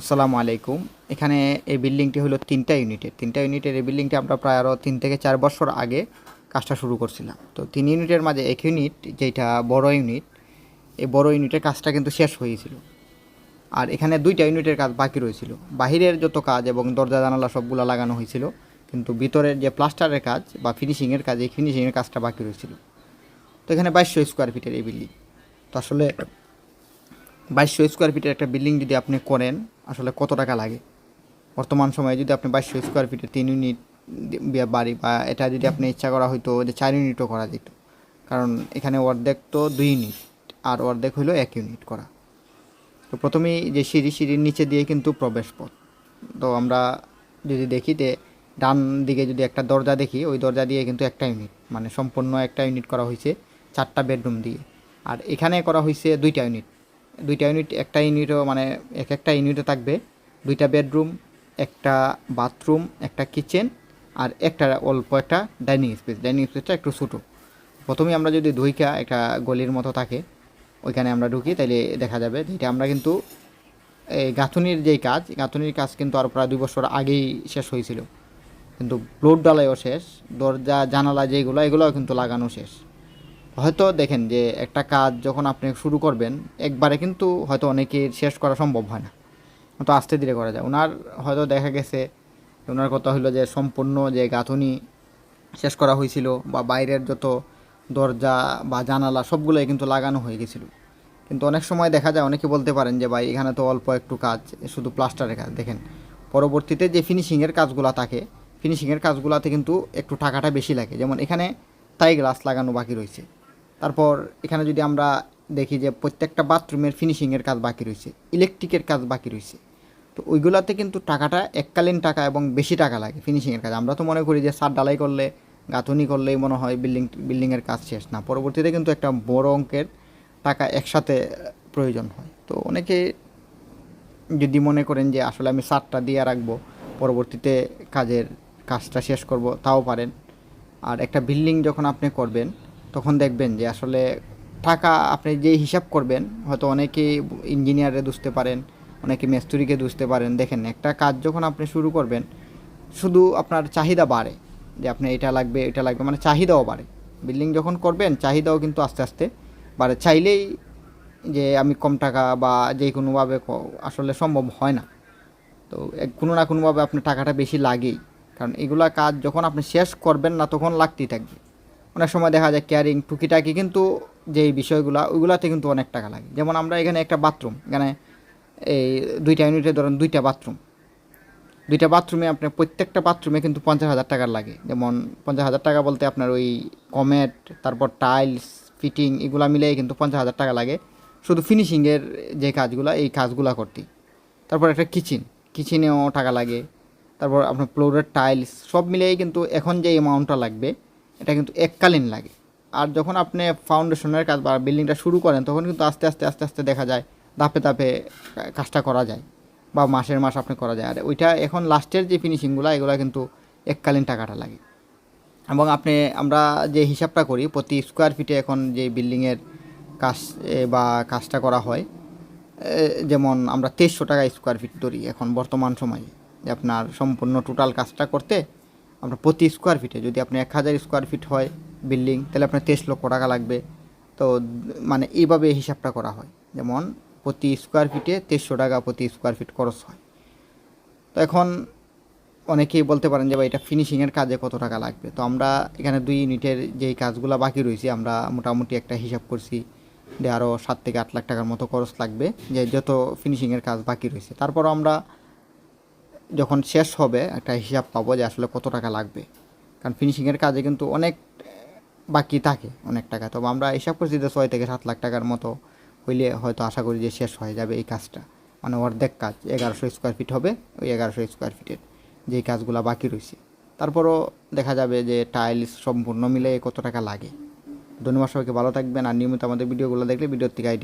আসসালামু আলাইকুম। এখানে এই বিল্ডিংটি হলো তিনটা ইউনিটের। তিনটা ইউনিটের এই বিল্ডিংটি আমরা প্রায় আরও তিন থেকে চার বছর আগে কাজটা শুরু করছিলাম। তো তিন ইউনিটের মাঝে এক ইউনিট যেটা বড় ইউনিট, এই বড় ইউনিটের কাজটা কিন্তু শেষ হয়েছিল। আর এখানে দুইটা ইউনিটের কাজ বাকি রয়েছিল। বাহিরের যত কাজ এবং দরজা, জানালা সবগুলো লাগানো হয়েছিল, কিন্তু ভিতরের যে প্লাস্টারের কাজ বা ফিনিশিংয়ের কাজ, এই ফিনিশিংয়ের কাজটা বাকি রয়েছিল। তো এখানে বাইশশো স্কোয়ার ফিটের এই বিল্ডিং। তো আসলে বাইশশো স্কোয়ার ফিটের একটা বিল্ডিং যদি আপনি করেন আসলে কত টাকা লাগে? বর্তমান সময়ে যদি আপনি বাইশশো স্কোয়ার ফিটে তিন ইউনিট বাড়ি বা এটা যদি আপনি ইচ্ছা করা হয়তো যে চার ইউনিটও করা যেত। কারণ এখানে অর্ধেক তো দুই ইউনিট আর অর্ধেক হলো এক ইউনিট করা। তো প্রথমেই যে সিঁড়ি, সিঁড়ির নিচে দিয়ে কিন্তু প্রবেশ পথ। তো আমরা যদি দেখি যে ডান দিকে যদি একটা দরজা দেখি, ওই দরজা দিয়ে কিন্তু একটা ইউনিট মানে সম্পূর্ণ একটা ইউনিট করা হয়েছে চারটা বেডরুম দিয়ে। আর এখানে করা হয়েছে দুইটা ইউনিট দুইটা ইউনিট একটা ইউনিটও মানে এক একটা ইউনিটে থাকবে। দুইটা বেডরুম একটা বাথরুম একটা কিচেন আর একটা অল্প একটা ডাইনিং স্পেস ডাইনিং স্পেসটা একটু ছোটো। প্রথমেই আমরা যদি দুইকা একটা গলির মতো থাকে, ওইখানে আমরা ঢুকি, তাইলে দেখা যাবে যেটা আমরা কিন্তু এই গাঁথুনির যেই কাজ, গাঁথুনির কাজ কিন্তু আর প্রায় দুই বছর আগেই শেষ হয়েছিল। কিন্তু ব্লোড ডালাইও শেষ, দরজা, জানালা যেগুলো, এগুলোও কিন্তু লাগানো শেষ। হয়তো দেখেন যে একটা কাজ যখন আপনি শুরু করবেন, একবারে কিন্তু হয়তো অনেকের শেষ করা সম্ভব হয় না। তো আস্তে ধীরে করা যায়। ওনার হয়তো দেখা গেছে ওনার কথা হলো যে সম্পূর্ণ যে গাঁথনি শেষ করা হয়েছিল বা বাইরের যত দরজা বা জানালা সবগুলোই কিন্তু লাগানো হয়ে গেছিল। কিন্তু অনেক সময় দেখা যায়, অনেকে বলতে পারেন যে, ভাই, এখানে তো অল্প একটু কাজ, শুধু প্লাস্টারের কাজ। দেখেন, পরবর্তীতে যে ফিনিশিংয়ের কাজগুলো থাকে ফিনিশিংয়ের কাজগুলোতে কিন্তু একটু টাকাটা বেশি লাগে। যেমন এখানে তাই গ্লাস লাগানো বাকি রয়েছে। তারপর এখানে যদি আমরা দেখি যে প্রত্যেকটা বাথরুমের ফিনিশিংয়ের কাজ বাকি রয়েছে ইলেকট্রিকের কাজ বাকি রয়েছে, তো ওইগুলোতে কিন্তু টাকাটা এককালীন টাকা এবং বেশি টাকা লাগে ফিনিশিংয়ের কাজ। আমরা তো মনে করি যে সার ডালাই করলে, গাঁথুনি করলেই মনে হয় বিল্ডিং বিল্ডিংয়ের কাজ শেষ না, পরবর্তীতে কিন্তু একটা বড় অঙ্কের টাকা একসাথে প্রয়োজন হয়। তো অনেকে যদি মনে করেন যে আসলে আমি সারটা দিয়ে রাখব, পরবর্তীতে কাজের কাজটা শেষ করব, তাও পারেন। আর একটা বিল্ডিং যখন আপনি করবেন তখন দেখবেন যে আসলে টাকা আপনি যে হিসাব করবেন, হয়তো অনেকেই ইঞ্জিনিয়ারে দুষতে পারেন, অনেকে মেস্তুরিকে দুষতে পারেন। দেখেন, একটা কাজ যখন আপনি শুরু করবেন, শুধু আপনার চাহিদা বাড়ে যে আপনি এটা লাগবে এটা লাগবে মানে চাহিদাও বাড়ে। বিল্ডিং যখন করবেন, চাহিদাও কিন্তু আস্তে আস্তে বাড়ে। চাইলেই যে আমি কম টাকা বা যে কোনোভাবে আসলে সম্ভব হয় না। তো কোনো না কোনোভাবে আপনার টাকাটা বেশি লাগেই। কারণ এগুলা কাজ যখন আপনি শেষ করবেন না, তখন লাগতেই থাকবে। অনেক সময় দেখা যায় ক্যারিং টুকিটাকি, কিন্তু যেই বিষয়গুলো, ওইগুলাতে কিন্তু অনেক টাকা লাগে। যেমন আমরা এখানে একটা বাথরুম এখানে এই দুইটা ইউনিটে ধরেন দুইটা বাথরুম দুইটা বাথরুমে আপনার প্রত্যেকটা বাথরুমে কিন্তু পঞ্চাশ হাজার টাকার লাগে। যেমন পঞ্চাশ হাজার টাকা বলতে আপনার ওই কমেট তারপর টাইলস ফিটিং এগুলো মিলেই কিন্তু পঞ্চাশ হাজার টাকা লাগে। শুধু ফিনিশিংয়ের যে কাজগুলো, এই কাজগুলো করতে। তারপর একটা কিচেন কিচেনেও টাকা লাগে। তারপর আপনার ফ্লোরের টাইলস সব মিলিয়েই কিন্তু এখন যে অ্যামাউন্টটা লাগবে এটা কিন্তু এককালীন লাগে। আর যখন আপনি ফাউন্ডেশনের কাজ বা বিল্ডিংটা শুরু করেন, তখন কিন্তু আস্তে আস্তে আস্তে আস্তে দেখা যায়, ধাপে ধাপে কাজটা করা যায় বা মাসের মাস আপনি করা যায়। আর ওইটা এখন লাস্টের যে ফিনিশিংগুলো এগুলো কিন্তু এককালীন টাকাটা লাগে। এবং আপনি, আমরা যে হিসাবটা করি, প্রতি স্কোয়ার ফিটে এখন যে বিল্ডিংয়ের কাজ বা কাজটা করা হয় যেমন আমরা তেইশশো টাকা স্কোয়ার ফিট ধরি এখন বর্তমান সময়ে। যে আপনার সম্পূর্ণ টোটাল কাজটা করতে আপনার প্রতি স্কোয়ার ফিটে যদি আপনি এক হাজার স্কোয়ার ফিট হয় বিল্ডিং তাহলে আপনার তেইশ লক্ষ টাকা লাগবে। তো মানে এইভাবে হিসাবটা করা হয়। যেমন, প্রতি স্কোয়ার ফিটে তেইশশো টাকা প্রতি স্কোয়ার ফিট খরচ হয়। তো এখন অনেকেই বলতে পারেন যে, ভাই, এটা ফিনিশিংয়ের কাজে কত টাকা লাগবে? তো আমরা এখানে দুই ইউনিটের যেই কাজগুলো বাকি রয়েছে, আমরা মোটামুটি একটা হিসাব করছি যে আরও সাত থেকে আট লাখ টাকার মতো খরচ লাগবে, যে, যত ফিনিশিংয়ের কাজ বাকি রয়েছে। তারপর আমরা যখন শেষ হবে, একটা হিসাব পাবো যে আসলে কত টাকা লাগবে। কারণ ফিনিশিংয়ের কাজে কিন্তু অনেক বাকি থাকে, অনেক টাকা। তবে আমরা হিসাব করছি যে ছয় থেকে সাত লাখ টাকার মতো হইলে হয়তো আশা করি যে শেষ হয়ে যাবে এই কাজটা। মানে অর্ধেক কাজ, এগারোশো স্কোয়ার ফিট হবে ওই এগারোশো স্কোয়ার ফিটের যেই কাজগুলো বাকি রয়েছে তারপরও দেখা যাবে যে টাইলস সম্পূর্ণ মিলে কত টাকা লাগে। ধন্যবাদ সবাইকে, ভালো থাকবেন আর নিয়মিত আমাদের ভিডিওগুলো দেখলে ভিডিওর থেকে আইডিয়া